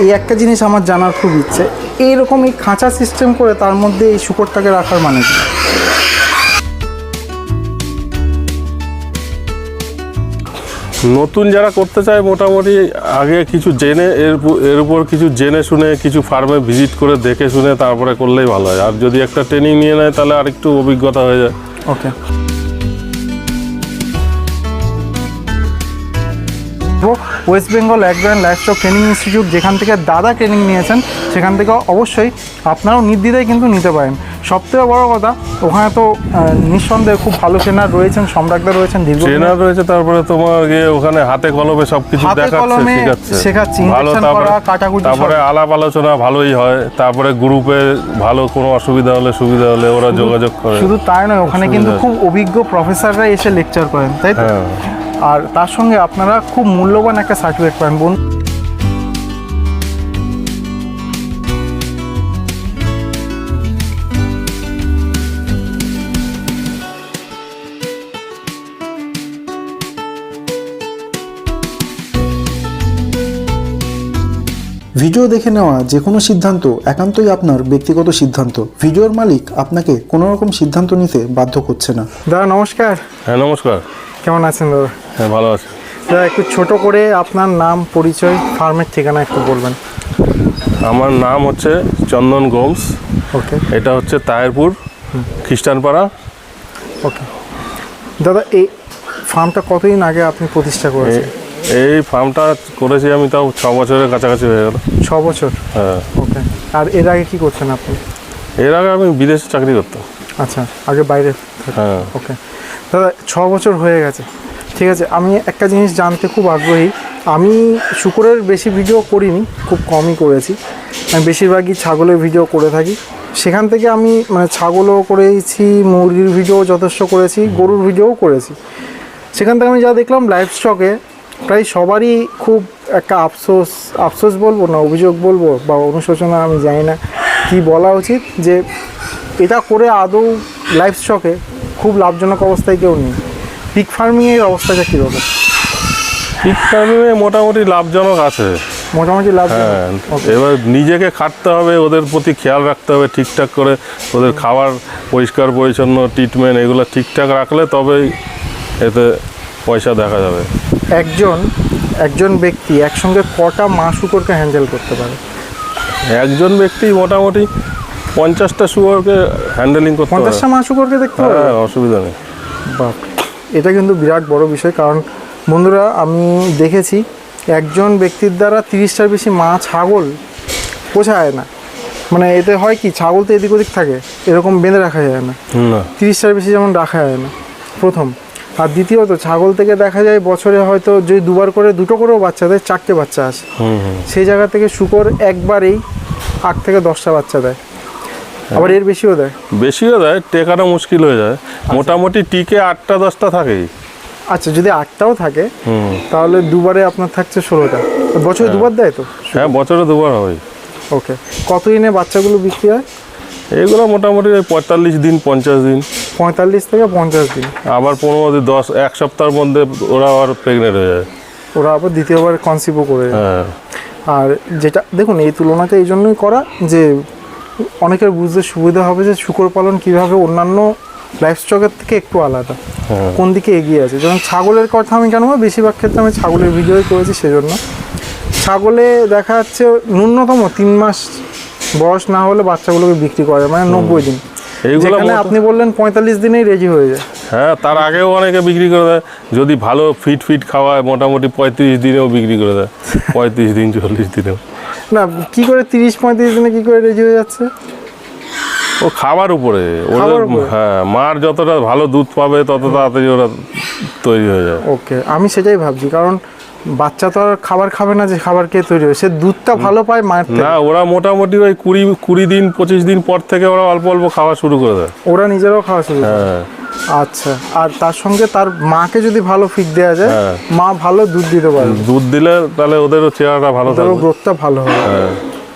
এই একটা জিনিস আমার জানার খুব ইচ্ছে। এইরকম এই খাঁচা সিস্টেম করে তার মধ্যে এই শুকরটাকে রাখার মানে কি? নতুন যারা করতে চায় মোটামুটি আগে কিছু জেনে এর উপর- এর উপর কিছু জেনে শুনে কিছু ফার্মে ভিজিট করে দেখে শুনে তারপরে করলেই ভালো হয়। আর যদি একটা ট্রেনিং নিয়ে নেয় তাহলে আর একটু অভিজ্ঞতা হয়ে যায়। Okay West Bengal agro livestock training institute যেখান থেকে দাদা ট্রেনিং নিয়েছেন সেখান থেকে অবশ্যই আপনারাও নির্দ্বিধায় কিন্তু নিতে পারেন। সবথেকে বড় কথা ওখানে তো নিঃসন্দেহে খুব ভালো ট্রেনার রয়েছেন সম্রাটদা রয়েছেন দীর্ঘ ট্রেনার রয়েছে তারপরে তোমার গিয়ে ওখানে হাতে কলমে সব কিছু হাতে দেখাচ্ছে শেখাচ্ছে। ভালো তারপরে কাটাকুটি তারপরে আলাপ আলোচনা ভালোই হয় তারপরে গ্রুপে ভালো কোনো অসুবিধা হলে সুবিধা হলে ওরা যোগাযোগ করে। শুধু তাই নয় ওখানে কিন্তু খুব অভিজ্ঞ প্রফেসররা এসে লেকচার করেন তাই তো? হ্যাঁ। আর তার সঙ্গে আপনারা খুব মূল্যবান একটা সার্টিফিকেট পান বোন। ভিডিও দেখে নেওয়া যে কোনো সিদ্ধান্ত একান্তই আপনার ব্যক্তিগত সিদ্ধান্ত। ভিডিওর মালিক আপনাকে কোনো রকম সিদ্ধান্ত নিতে বাধ্য করছে না। দাদা নমস্কার। হ্যাঁ নমস্কার। কেমন আছেন দাদা? হ্যাঁ ভালো আছে। দাদা একটু ছোট করে আপনার নাম পরিচয় ফার্মের ঠিকানা একটু বলবেন। আমার নাম হচ্ছে চন্দন গোমস ওকে। এটা হচ্ছে তায়েরপুর খ্রিস্টানপাড়া। ওকে। দাদা এই ফার্মটা কতদিন আগে আপনি প্রতিষ্ঠা করেছেন? এই ফার্মটা করেছি আমি তাও ছ বছরের কাছাকাছি হয়ে গেল। ছ বছর? হ্যাঁ। ওকে। আর এর আগে কি করছেন আপনি? এর আগে আমি বিদেশে চাকরি করতাম। আচ্ছা আগে বাইরে হ্যাঁ। ওকে। দাদা ছ বছর হয়ে গেছে। ঠিক আছে, আমি একটা জিনিস জানতে খুব আগ্রহী। আমি শুকুরের বেশি ভিডিও করিনি, খুব কমই করেছি। আমি বেশিরভাগই ছাগলের ভিডিও করে থাকি। সেখান থেকে আমি মানে ছাগলও করেছি, মুরগির ভিডিও যথেষ্ট করেছি, গরুর ভিডিওও করেছি। সেখান থেকে আমি যা দেখলাম লাইভ স্টকে প্রায় সবারই খুব একটা আফসোস আফসোস বলব না, অভিযোগ বলব বা অনুশোচনা, আমি জানি না কি বলা উচিত যে এটা করে আদৌ লাইফ স্টকে খুব লাভজনক অবস্থায় কেউ নেই। পিক ফার্মিংয়ের অবস্থাটা কীরকম? পিক ফার্মিংয়ে মোটামুটি লাভজনক আছে। মোটামুটি লাভ হ্যাঁ এবার নিজেকে খাটতে হবে ওদের প্রতি খেয়াল রাখতে হবে ঠিকঠাক করে। ওদের খাবার পরিষ্কার পরিচ্ছন্ন ট্রিটমেন্ট এগুলো ঠিকঠাক রাখলে তবেই এতে পয়সা দেখা যাবে। একজন একজন ব্যক্তি একসঙ্গে কটা মা শুকরকে হ্যান্ডেল করতে পারে? একজন ব্যক্তি মোটামুটি পঞ্চাশটা শুয়োরকে হ্যান্ডেলিং করতে পারে। পঞ্চাশটা মা শুকরকে দেখতে পারে হ্যাঁ অসুবিধা নেই। বাপ এটা কিন্তু বিরাট বড় বিষয় কারণ বন্ধুরা আমি দেখেছি একজন ব্যক্তির দ্বারা তিরিশটার বেশি মা ছাগল পোষায় না। মানে এতে হয় কি ছাগল তো এদিক ওদিক থাকে এরকম বেঁধে রাখা যায় না। তিরিশটার বেশি যেমন রাখা যায় না প্রথম। আর দ্বিতীয়ত ছাগল থেকে দেখা যায় বছরে হয়তো যদি দুবার করে দুটো করেও বাচ্চা দেয় চারটে বাচ্চা আসে। সেই জায়গা থেকে শুকর একবারেই আট থেকে দশটা বাচ্চা দেয়। আবার এর বেশিও দেয়? বেশিও দেয় টেকানো মুশকিল হয়ে যায়। মোটামুটি টিকে আটটা দশটা থাকেই। আচ্ছা যদি আটটাও থাকে তাহলে দুবারে আপনার থাকছে ষোলোটা। বছরে দুবার দেয় তো? হ্যাঁ বছরে দুবার হয়। ওকে। কতদিনে বাচ্চাগুলো বিক্রি হয়? এগুলো মোটামুটি ওই পঁয়তাল্লিশ দিন পঞ্চাশ দিন। পঁয়তাল্লিশ থেকে পঞ্চাশ দিন। আবার পনেরো দিন দশ এক সপ্তাহের মধ্যে ওরা আবার প্রেগনেন্ট হয়ে যায়। ওরা আবার দ্বিতীয়বার কনসিভও করে হ্যাঁ। আর যেটা দেখুন এই তুলনাটা এই জন্যই করা যে অনেকের বুঝতে সুবিধা হবে যে শুকর পালন কীভাবে অন্যান্য লাইফ স্টকের থেকে একটু আলাদা হ্যাঁ। কোন দিকে এগিয়ে আছে। যেমন ছাগলের কথা আমি কেন বেশিরভাগ ক্ষেত্রে আমি ছাগলের ভিডিওই করেছি সেজন্য। ছাগলে দেখা যাচ্ছে ন্যূনতম তিন মাস বয়স না হলে বাচ্চাগুলোকে বিক্রি করে মানে নব্বই দিন। যেখানে আপনি বললেন পঁয়তাল্লিশ দিনেই রেডি হয়ে যায়। হ্যাঁ তার আগেও অনেকে বিক্রি করে দেয়। যদি ভালো ফিট ফিট খাওয়ায় মোটামুটি পঁয়ত্রিশ দিনেও বিক্রি করে দেয়। পঁয়ত্রিশ দিন চল্লিশ দিনেও। না কি করে তিরিশ পঁয়ত্রিশ দিনে কি করে রেডি হয়ে যাচ্ছে? ও খাবার উপরে ওদের হ্যাঁ মার যতটা ভালো দুধ পাবে তত তাড়াতাড়ি ওরা তৈরি হয়ে যায় ওকে আমি সেটাই ভাবছি কারণ বাচ্চা তো আর খাবার খাবে না যে খাবার খেয়ে তৈরি হবে। সে দুধটা ভালো পায় মায়ের থেকে। না ওরা মোটামুটি ওই কুড়ি কুড়ি দিন পঁচিশ দিন পর থেকে ওরা অল্প অল্প খাওয়া শুরু করে দেয়। ওরা নিজেরাও খাওয়া শুরু করে হ্যাঁ। আচ্ছা আর তার সঙ্গে তার মাকে যদি ভালো ফিট দেওয়া যায় হ্যাঁ। মা ভালো দুধ দিতে পারবে। দুধ দিলে তাহলে ওদেরও চেহারাটা ভালো থাকবে। গ্রোথটা ভালো হবে। হ্যাঁ।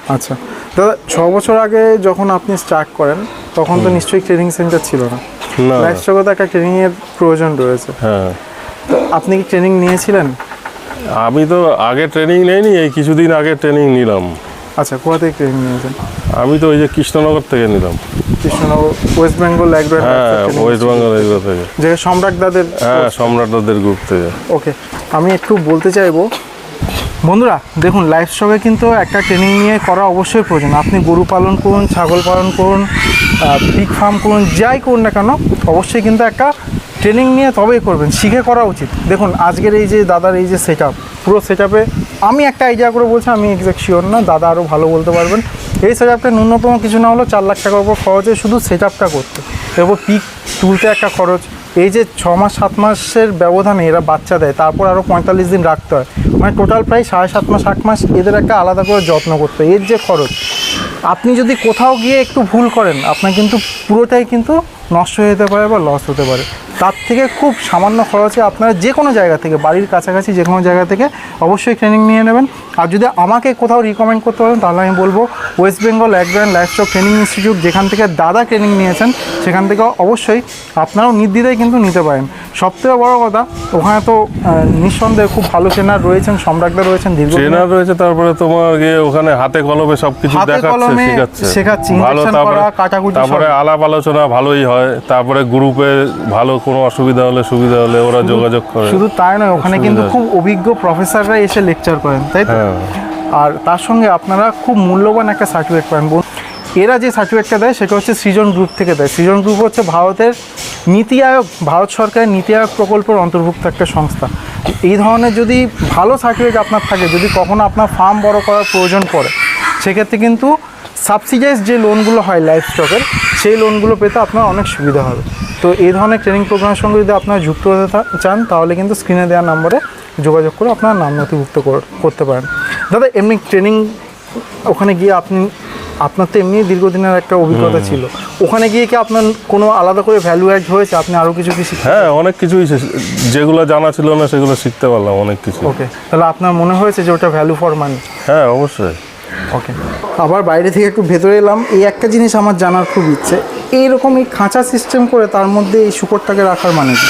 আচ্ছা দাদা ছ বছর আগে যখন আপনি স্টার্ট করেন তখন তো নিশ্চয়ই ট্রেনিং সেন্টার ছিল না। না। লাইফ জগতে একটা ট্রেনিংয়ের প্রয়োজন রয়েছে। হ্যাঁ। আপনি কি ট্রেনিং নিয়েছিলেন? আমি তো আগে ট্রেনিং নেইনি এই কিছুদিন আগে ট্রেনিং নিলাম। আচ্ছা কোথা থেকে ট্রেনিং নিয়েছেন আমি তো ওই যে কৃষ্ণনগর থেকে নিলাম। কৃষ্ণনগর ওয়েস্ট বেঙ্গল অ্যাগ্রো হ্যাঁ ওয়েস্ট বেঙ্গল এগুলো থেকে। যে সম্রাট দাদের হ্যাঁ সম্রাট দাদের গ্রুপ থেকে। ওকে আমি একটু বলতে চাইব বন্ধুরা, দেখুন লাইফ স্টকে কিন্তু একটা ট্রেনিং নিয়ে করা অবশ্যই প্রয়োজন। আপনি গরু পালন করুন, ছাগল পালন করুন পিক ফার্ম করুন, যাই করুন না কেন, অবশ্যই কিন্তু একটা ট্রেনিং নিয়ে তবেই করবেন, শিখে করা উচিত। দেখুন, আজকের এই যে দাদার এই যে সেট পুরো সেট আমি একটা আইডিয়া করে বলছি, আমি এক্সাক্ট শিওর না, দাদা আরও ভালো বলতে পারবেন। এই সেট আপটা ন্যূনতম কিছু না হলেও চার লাখ টাকার উপর খরচে শুধু সেট করতে। এরপর পিক তুলতে একটা খরচ। এই যে ছ মাস, সাত মাসের ব্যবধানে এরা বাচ্চা দেয়, তারপর আরও পঁয়তাল্লিশ দিন রাখতে হয়। মানে টোটাল প্রায় সাড়ে সাত মাস, আট মাস এদের একটা আলাদা করে যত্ন করতে হয়। এর যে খরচ, আপনি যদি কোথাও গিয়ে একটু ভুল করেন, আপনার কিন্তু পুরোটাই কিন্তু নষ্ট হয়ে যেতে পারে বা লস হতে পারে। তার থেকে খুব সামান্য খরচে আপনারা যে কোনো জায়গা থেকে, বাড়ির কাছাকাছি যে কোনো জায়গা থেকে অবশ্যই ট্রেনিং নিয়ে নেবেন। আর যদি আমাকে কোথাও রিকমেন্ড করতে পারেন, তাহলে আমি বলব West Bengal agro livestock training institute যেখান থেকে দাদা ট্রেনিং নিয়েছেন সেখান থেকে অবশ্যই আপনারাও নির্দ্বিধায় কিন্তু নিতে পারেন। সবথেকে বড় কথা ওখানে তো নিঃসন্দেহে খুব ভালো ট্রেনার রয়েছেন সম্রাটদা রয়েছেন দীর্ঘ ট্রেনার রয়েছে তারপরে তোমার গিয়ে ওখানে হাতে কলমে সব কিছু হাতে দেখাচ্ছে শেখাচ্ছে। শেখাচ্ছে, ভালো তারপরে কাটাকুটি তারপরে আলাপ আলোচনা ভালোই হয় তারপরে গ্রুপে ভালো কোনো অসুবিধা হলে সুবিধা হলে ওরা যোগাযোগ করে। শুধু তাই নয় ওখানে কিন্তু খুব অভিজ্ঞ প্রফেসররা এসে লেকচার করেন তাই তো? হ্যাঁ। আর তার সঙ্গে আপনারা খুব মূল্যবান একটা সার্টিফিকেট পাবেন। এরা যে সার্টিফিকেটটা দেয় সেটা হচ্ছে সৃজন গ্রুপ থেকে দেয়। সৃজন গ্রুপ হচ্ছে ভারতের নীতি আয়োগ, ভারত সরকারের নীতি আয়োগ প্রকল্পের অন্তর্ভুক্ত একটা সংস্থা। এই ধরনের যদি ভালো সার্টিফিকেট আপনার থাকে, যদি কখনো আপনার ফার্ম বড় করার প্রয়োজন পড়ে, সেক্ষেত্রে কিন্তু সাবসিডাইজ যে লোনগুলো হয় লাইফ স্টকের সেই লোনগুলো পেতে আপনার অনেক সুবিধা হবে। তো এই ধরনের ট্রেনিং প্রোগ্রামের সঙ্গে যদি আপনারা যুক্ত হতে চান, তাহলে কিন্তু স্ক্রিনে দেওয়া নম্বরে যোগাযোগ করে আপনার নাম নথিভুক্ত কর- করতে পারেন। দাদা এমনি ট্রেনিং ওখানে গিয়ে আপনি আপনার তো এমনি দীর্ঘদিনের একটা অভিজ্ঞতা ছিল। ওখানে গিয়ে কি আপনার কোনো আলাদা করে ভ্যালু অ্যাড হয়েছে? আপনি আরও কিছু কি হ্যাঁ অনেক কিছুই যেগুলো জানা ছিল না সেগুলো শিখতে পারলাম অনেক কিছু। ওকে তাহলে আপনার মনে হয়েছে যে ওটা ভ্যালু ফর মানি হ্যাঁ অবশ্যই। ওকে আবার বাইরে থেকে একটু ভেতরে এলাম। এই একটা জিনিস আমার জানার খুব ইচ্ছে এইরকম এই খাঁচা সিস্টেম করে তার মধ্যে এই শুকরটাকে রাখার মানে কি?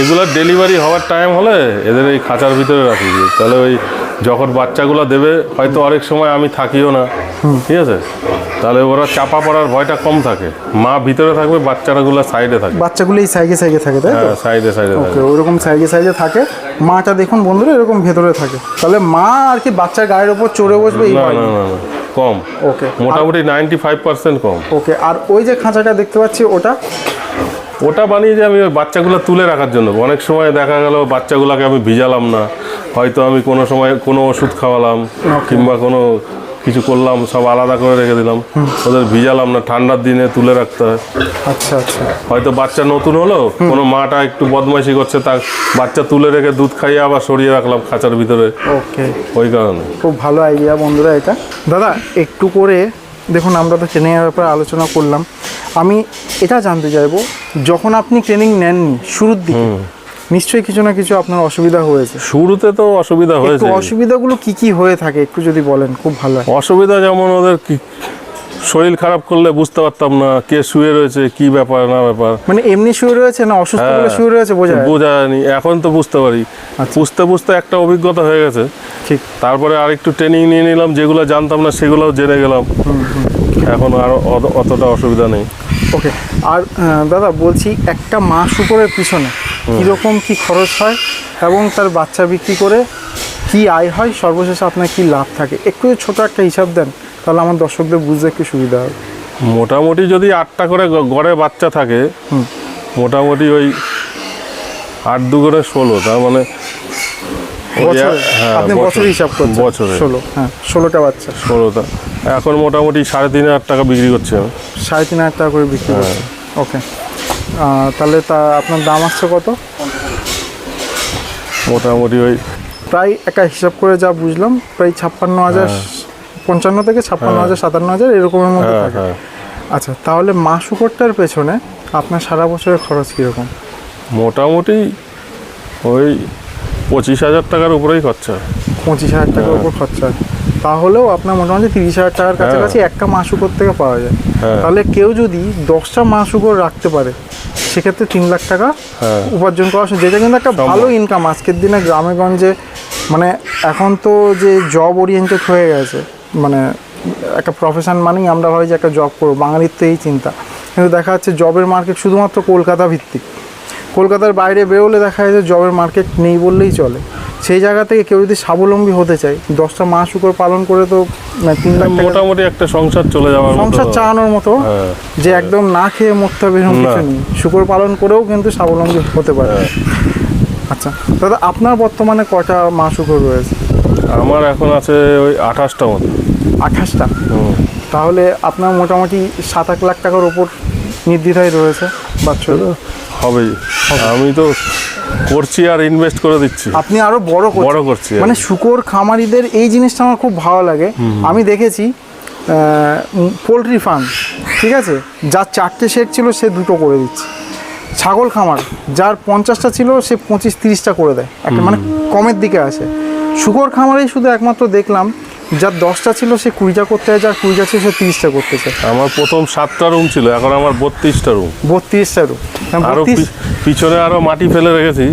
এগুলো ডেলিভারি হওয়ার টাইম হলে এদের এই খাঁচার ভিতরে রাখি। তাহলে ওই যখন বাচ্চাগুলো দেবে হয়তো অনেক সময় আমি থাকিও না। ঠিক আছে? তাহলে ওরা চাপা পড়ার ভয়টা কম থাকে। মা ভিতরে থাকবে বাচ্চারাগুলো সাইডে থাকবে। বাচ্চাগুলো এই সাইজে সাইজে থাকে তাই হ্যাঁ সাইডে সাইডে ওকে থাকবে ওরকম সাইজে সাইজে থাকে। মাটা দেখুন বন্ধুরা এরকম ভেতরে থাকে। তাহলে মা আর কি বাচ্চার গায়ের ওপর চড়ে বসবে এই না না না না কম। ওকে মোটামুটি নাইনটি ফাইভ পার্সেন্ট কম। ওকে আর ওই যে খাঁচাটা দেখতে পাচ্ছি ওটা ওটা বানিয়ে বানিয়েছি আমি ওই বাচ্চাগুলো তুলে রাখার জন্য। অনেক সময় দেখা গেল বাচ্চাগুলোকে আমি ভিজালাম না। হয়তো আমি কোনো সময় কোনো ওষুধ খাওয়ালাম কিংবা কোনো কিছু করলাম সব আলাদা করে রেখে দিলাম। ওদের ভিজালাম না ঠান্ডার দিনে তুলে রাখতে হয়। আচ্ছা আচ্ছা। হয়তো বাচ্চা নতুন হলো কোনো মাটা একটু বদমাইশি করছে তার বাচ্চা তুলে রেখে দুধ খাইয়ে আবার সরিয়ে রাখলাম খাঁচার ভিতরে। ওকে ওই কারণে। খুব ভালো আইডিয়া বন্ধুরা এটা। দাদা একটু করে দেখুন আমরা তো ট্রেনিংয়ের ব্যাপারে আলোচনা করলাম। আমি এটা জানতে চাইব যখন আপনি ট্রেনিং নেননি শুরুর দিকে নিশ্চয়ই কিছু না কিছু আপনার অসুবিধা হয়েছে। শুরুতে তো অসুবিধা হয়েছে। অসুবিধাগুলো কি কি হয়ে থাকে একটু যদি বলেন খুব ভালো অসুবিধা যেমন ওদের কি শরীর খারাপ করলে বুঝতে পারতাম না কে শুয়ে রয়েছে কি ব্যাপার না ব্যাপার। মানে এমনি শুয়ে রয়েছে না অসুস্থ বলে হ্যাঁ। শুয়ে রয়েছে বোঝা বোঝা যায়নি এখন তো বুঝতে পারি। বুঝতে বুঝতে একটা অভিজ্ঞতা হয়ে গেছে। ঠিক। তারপরে আর একটু ট্রেনিং নিয়ে নিলাম যেগুলো জানতাম না সেগুলোও জেনে গেলাম। এখন আর অত- অতটা অসুবিধা নেই। ওকে আর দাদা বলছি একটা মাস উপরের পিছনে কীরকম কি খরচ হয় এবং তার বাচ্চা বিক্রি করে কি আয় হয়? সর্বশেষে আপনার কি লাভ থাকে? একটু ছোট একটা হিসাব দেন। তাহলে আমার দর্শকদের বুঝতে একটু সুবিধা হবে। মোটামুটি যদি আটটা করে গড়ে বাচ্চা থাকে মোটামুটি ওই আট দুগুণে ষোলো তার মানে হ্যাঁ, আপনি বছর- হিসাব করছেন? বছরে। ষোলো হ্যাঁ ষোলোটা বাচ্চা। ষোলোটা। এখন মোটামুটি সাড়ে তিন হাজার টাকা বিক্রি করছি আমি। সাড়ে তিন হাজার টাকা করে বিক্রি করছেন? ওকে। তাহলে তা আপনার দাম আসছে কত? মোটামুটি ওই প্রায় একটা হিসাব করে যা বুঝলাম প্রায় ছাপ্পান্ন হাজার পঞ্চান্ন থেকে ছাপ্পান্ন হাজার সাতান্ন হাজার এরকমের মধ্যে হ্যাঁ থাকে। হ্যাঁ। আচ্ছা তাহলে মা শুকরটার পেছনে আপনার সারা বছরের খরচ কীরকম? মোটামুটি ওই পঁচিশ হাজার টাকার উপরেই খরচা। পঁচিশ হাজার টাকার উপর খরচা। হয় তাহলেও আপনার মোটামুটি তিরিশ হাজার টাকার কাছাকাছি একটা মা মাসুকর থেকে পাওয়া যায়। হ্যাঁ। তাহলে কেউ যদি দশটা মাসুকর রাখতে পারে সেক্ষেত্রে তিন লাখ টাকা হ্যাঁ। উপার্জন করা। যেটা কিন্তু একটা ভালো ইনকাম আজকের দিনে গ্রামে গঞ্জে মানে এখন তো যে জব ওরিয়েন্টেড হয়ে গেছে মানে একটা প্রফেশন মানেই আমরা ভাবি যে একটা জব করব। বাঙালির তো এই চিন্তা। কিন্তু দেখা যাচ্ছে জবের মার্কেট শুধুমাত্র কলকাতা ভিত্তিক। কলকাতার বাইরে বেরোলে দেখা যায় যে জবের মার্কেট নেই বললেই চলে। সেই জায়গা থেকে কেউ যদি স্বাবলম্বী হতে চায় দশটা মাস শুকর পালন করে তো মানে তিন লাখ মোটামুটি একটা সংসার চলে যাওয়ার মতো সংসার চালানোর মতো হ্যাঁ। যে একদম না খেয়ে মরতে হবে এরকম কিছু নেই। শুকর পালন করেও কিন্তু স্বাবলম্বী হতে পারে। হ্যাঁ। আচ্ছা দাদা আপনার বর্তমানে কটা মা শুকর রয়েছে? আমার এখন আছে ওই আঠাশটা মতো। আঠাশটা। তাহলে আপনার মোটামুটি সাত আট লাখ টাকার ওপর নির্দ্বিধায় রয়েছে বাচ্চা হবে। আমি তো করছি আর ইনভেস্ট করে দিচ্ছি। আপনি আরও বড় বড় করছি মানে শুকর খামারিদের এই জিনিসটা আমার খুব ভালো লাগে। আমি দেখেছি পোলট্রি ফার্ম ঠিক আছে? যার চারটে শেড ছিল সে দুটো করে দিচ্ছে। ছাগল খামার যার পঞ্চাশটা ছিল সে পঁচিশ তিরিশটা করে দেয়। একটা মানে কমের দিকে আসে। শুকর খামারেই শুধু একমাত্র দেখলাম যার দশটা ছিল সে কুড়িটা করতে হয় যার কুড়িটা ছিল সে তিরিশটা করতে চায়। আমার প্রথম সাতটা রুম ছিল এখন আমার বত্রিশটা রুম। বত্রিশটা রুম। আরও পিছনে আরও মাটি ফেলে রেখেছি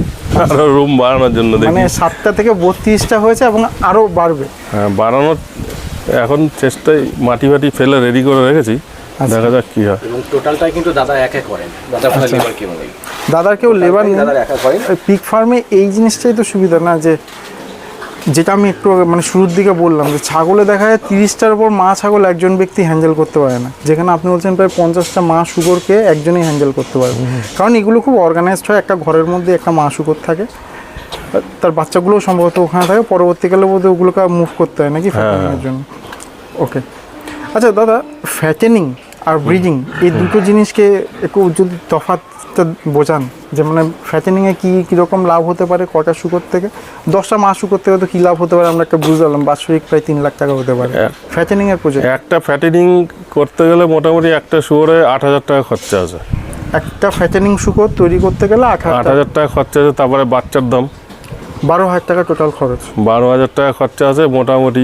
আরও রুম বাড়ানোর জন্য দেখি। মানে সাতটা থেকে বত্রিশটা হয়েছে এবং আরও বাড়বে। হ্যাঁ বাড়ানোর এখন চেষ্টায় মাটি ফাটি ফেলে রেডি করে রেখেছি আচ্ছা। দেখা যাক কি হয়। এবং টোটালটাই কিন্তু দাদা একা করেন দাদা কোনো লেবার কেউ নেই দাদার কেউ লেবার নেই। দাদা একা করেন পিক ফার্মে এই জিনিসটাই তো সুবিধা না যে যেটা আমি একটু মানে শুরুর দিকে বললাম যে ছাগলে দেখা যায় তিরিশটার উপর মা ছাগল একজন ব্যক্তি হ্যান্ডেল করতে পারে না। যেখানে আপনি বলছেন প্রায় পঞ্চাশটা মা শুকরকে একজনই হ্যান্ডেল করতে পারে কারণ এগুলো খুব অর্গানাইজড হয় একটা ঘরের মধ্যে একটা মা শুকর থাকে। তার বাচ্চাগুলোও সম্ভবত ওখানে থাকে পরবর্তীকালে বোধহয় ওগুলোকে মুভ করতে হয় নাকি ফ্যাটেনিংয়ের জন্য। ওকে আচ্ছা দাদা ফ্যাটেনিং আর ব্রিডিং এই দুটো জিনিসকে একটু যদি তফাৎটা বোঝান যে মানে ফ্যাটেনিংয়ে কী কীরকম লাভ হতে পারে কটা শুকর থেকে? দশটা মাস শুকর থেকে তো কী লাভ হতে পারে আমরা একটা বুঝলাম বাৎসরিক প্রায় তিন লাখ টাকা হতে পারে। ফ্যাটেনিংয়ের প্রজেক্ট একটা ফ্যাটেনিং করতে গেলে মোটামুটি একটা শুয়োরে আট হাজার টাকা খরচা আছে। একটা ফ্যাটেনিং শুকর তৈরি করতে গেলে আট হাজার টাকা, খরচা আছে তারপরে বাচ্চার দাম। বারো হাজার টাকা টোটাল খরচ। বারো হাজার টাকা খরচা আছে মোটামুটি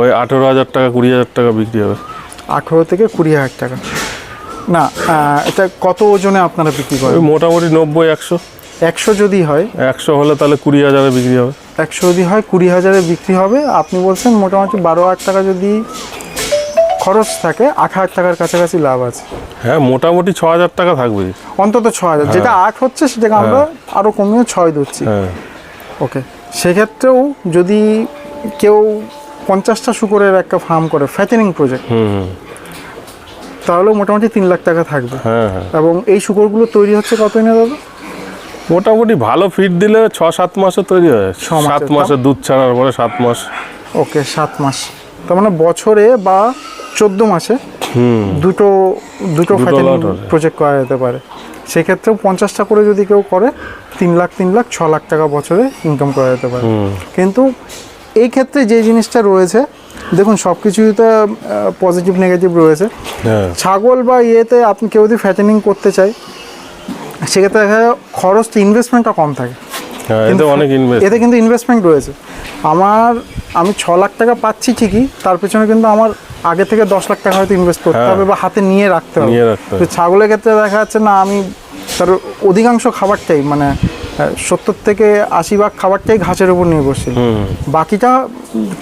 ওই আঠেরো হাজার টাকা কুড়ি হাজার টাকা বিক্রি হবে। আঠেরো থেকে কুড়ি হাজার টাকা। না এটা কত ওজনে আপনারা বিক্রি করেন? মোটামুটি নব্বই একশো। একশো যদি হয়। একশো হলে তাহলে কুড়ি হাজারে বিক্রি হবে। একশো যদি হয় কুড়ি হাজারে বিক্রি হবে। আপনি বলছেন মোটামুটি বারো হাজার টাকা যদি খরচ থাকে আট হাজার টাকার কাছাকাছি লাভ আছে। হ্যাঁ মোটামুটি ছ হাজার টাকা থাকবে। অন্তত ছ হাজার। যেটা আট হচ্ছে সেটাকে আমরা আরও কমিয়ে ছয় দিচ্ছি। হ্যাঁ। ওকে। সেক্ষেত্রেও যদি কেউ পঞ্চাশটা শুকরের একটা ফার্ম করে ফ্যাটেনিং প্রজেক্ট তাহলেও মোটামুটি তিন লাখ টাকা থাকবে। হ্যাঁ হ্যাঁ। এবং এই শুকরগুলো তৈরি হচ্ছে কত না দাদা? মোটামুটি ভালো ফিড দিলে ছ সাত মাসে তৈরি হয়। সাত? মাসে দুধ ছাড়ার পরে সাত মাস। ওকে সাত মাস। তার মানে বছরে বা চোদ্দ মাসে দুটো দুটো ফ্যাটেনিং প্রজেক্ট করা যেতে পারে। সেক্ষেত্রেও পঞ্চাশটা করে যদি কেউ করে তিন লাখ তিন লাখ ছ লাখ টাকা বছরে ইনকাম করা যেতে পারে। কিন্তু এই ক্ষেত্রে যে জিনিসটা রয়েছে দেখুন সব কিছুই তো পজিটিভ নেগেটিভ রয়েছে। হ্যাঁ। ছাগল বা ইয়েতে আপনি কেউ যদি ফ্যাটেনিং করতে চায় সেক্ষেত্রে দেখা যায় খরচটা ইনভেস্টমেন্টটা কম থাকে। হ্যাঁ এতে কিন্তু অনেক এতে কিন্তু ইনভেস্টমেন্ট রয়েছে। আমার আমি ছ লাখ টাকা পাচ্ছি ঠিকই তার পেছনে কিন্তু আমার আগে থেকে দশ লাখ টাকা হয়তো ইনভেস্ট করতে হ্যাঁ। হবে বা হাতে নিয়ে রাখতে হবে। নিয়ে রাখতে হবে। তো ছাগলের ক্ষেত্রে দেখা যাচ্ছে না আমি তার অধিকাংশ খাবারটাই মানে সত্তর থেকে আশি ভাগ খাবারটাই ঘাসের উপর নির্ভরশীল। বাকিটা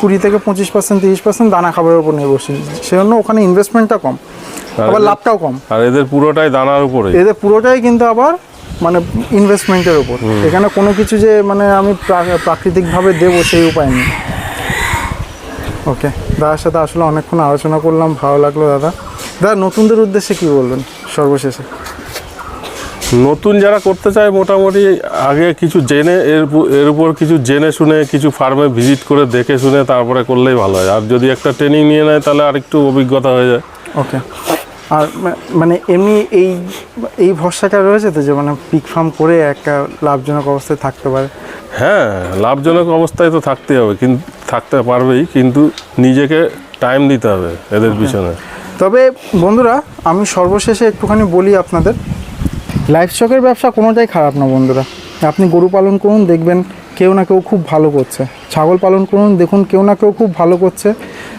কুড়ি থেকে পঁচিশ পার্সেন্ট তিরিশ পার্সেন্ট দানা খাবারের উপর নির্ভরশীল। সেজন্য ওখানে ইনভেস্টমেন্টটা কম আবার লাভটাও কম। আর এদের পুরোটাই দানার উপরে এদের পুরোটাই কিন্তু আবার মানে ইনভেস্টমেন্টের উপর। এখানে কোনো কিছু যে মানে আমি প্রাকৃতিকভাবে দেবো সেই উপায় নেই। ওকে দাদার সাথে আসলে অনেকক্ষণ আলোচনা করলাম ভালো লাগল দাদা। দাদা নতুনদের উদ্দেশ্যে কি বলবেন সর্বশেষে? নতুন যারা করতে চায় মোটামুটি আগে কিছু জেনে এর এর উপর কিছু জেনে শুনে কিছু ফার্মে ভিজিট করে দেখে শুনে তারপরে করলেই ভালো হয়। আর যদি একটা ট্রেনিং নিয়ে নেয় তাহলে আর একটু অভিজ্ঞতা হয়ে যায়। ওকে। আর মানে এমনি এই এই ভরসাটা রয়েছে তো যে মানে পিক ফার্ম করে একটা লাভজনক অবস্থায় থাকতে পারে? হ্যাঁ লাভজনক অবস্থায় তো থাকতে হবে কিন্তু থাকতে পারবেই কিন্তু নিজেকে টাইম দিতে হবে এদের পিছনে। তবে বন্ধুরা আমি সর্বশেষে একটুখানি বলি আপনাদের। লাইফ স্টকের ব্যবসা কোনোটাই খারাপ না, বন্ধুরা। আপনি গরু পালন করুন, দেখবেন কেউ না কেউ খুব ভালো করছে। ছাগল পালন করুন, দেখুন কেউ না কেউ খুব ভালো করছে।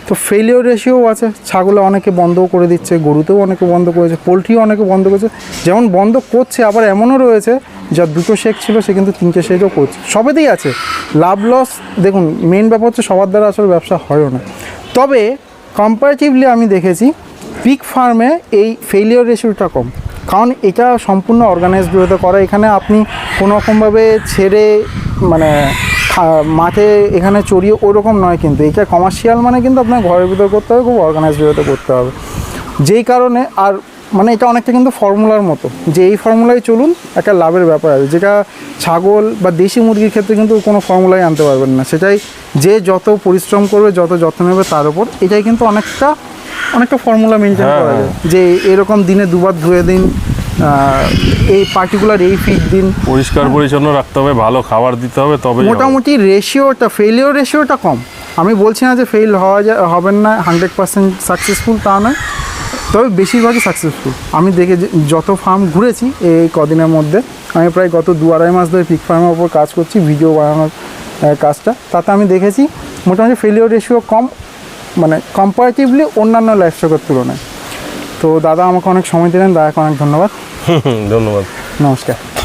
তো ফেলিওর রেশিও আছে। ছাগলে অনেকে বন্ধও করে দিচ্ছে, গরুতেও অনেকে বন্ধ করেছে, পোলট্রিও অনেকে বন্ধ করেছে। যেমন বন্ধ করছে, আবার এমনও রয়েছে যা দুটো শেক ছিল, সে কিন্তু তিনটে শেকও করছে। সবেতেই আছে। লাভ লস দেখুন মেন ব্যাপার হচ্ছে সবার দ্বারা আসলে ব্যবসা হয়ও না। তবে কম্পারেটিভলি আমি দেখেছি পিক ফার্মে এই ফেলিওর রেশিওটা কম। কারণ এটা সম্পূর্ণ অর্গানাইজ ওয়েতে করা। এখানে আপনি কোনো রকমভাবে ছেড়ে মানে মাঠে এখানে চড়িয়ে ওরকম নয় কিন্তু। এটা কমার্শিয়াল মানে কিন্তু আপনার ঘরের ভিতর করতে হবে, খুব অর্গানাইজ ওয়েতে করতে হবে। যেই কারণে আর মানে এটা অনেকটা কিন্তু ফর্মুলার মতো। যে এই ফর্মুলায় চলুন, একটা লাভের ব্যাপার আছে। যেটা ছাগল বা দেশি মুরগির ক্ষেত্রে কিন্তু কোনো ফর্মুলাই আনতে পারবেন না। সেটাই যে যত পরিশ্রম করবে, যত যত্ন নেবে তার উপর, এটাই কিন্তু অনেকটা অনেকটা ফর্মুলা মেনটেন হ্যাঁ, করা যায়। যে এরকম দিনে দুবার ধুয়ে দিন এই পার্টিকুলার এই ফিড দিন। পরিষ্কার পরিচ্ছন্ন রাখতে হবে ভালো খাবার দিতে হবে তবে মোটামুটি রেশিওটা ফেলিওর রেশিওটা কম। আমি বলছি না যে ফেল হওয়া যায় হবেন না হান্ড্রেড পার্সেন্ট সাকসেসফুল তা নয়। তবে বেশিরভাগই সাকসেসফুল আমি দেখে যত ফার্ম ঘুরেছি এই কদিনের মধ্যে আমি প্রায় গত দু আড়াই মাস ধরে পিক ফার্মের ওপর কাজ করছি ভিডিও বানানোর কাজটা। তাতে আমি দেখেছি মোটামুটি ফেলিওর রেশিও কম। মানে কম্পারেটিভলি অন্যান্য লাইফস্টকের তুলনায়। তো দাদা আমাকে অনেক সময় দিলেন দাদাকে অনেক ধন্যবাদ। ধন্যবাদ। নমস্কার।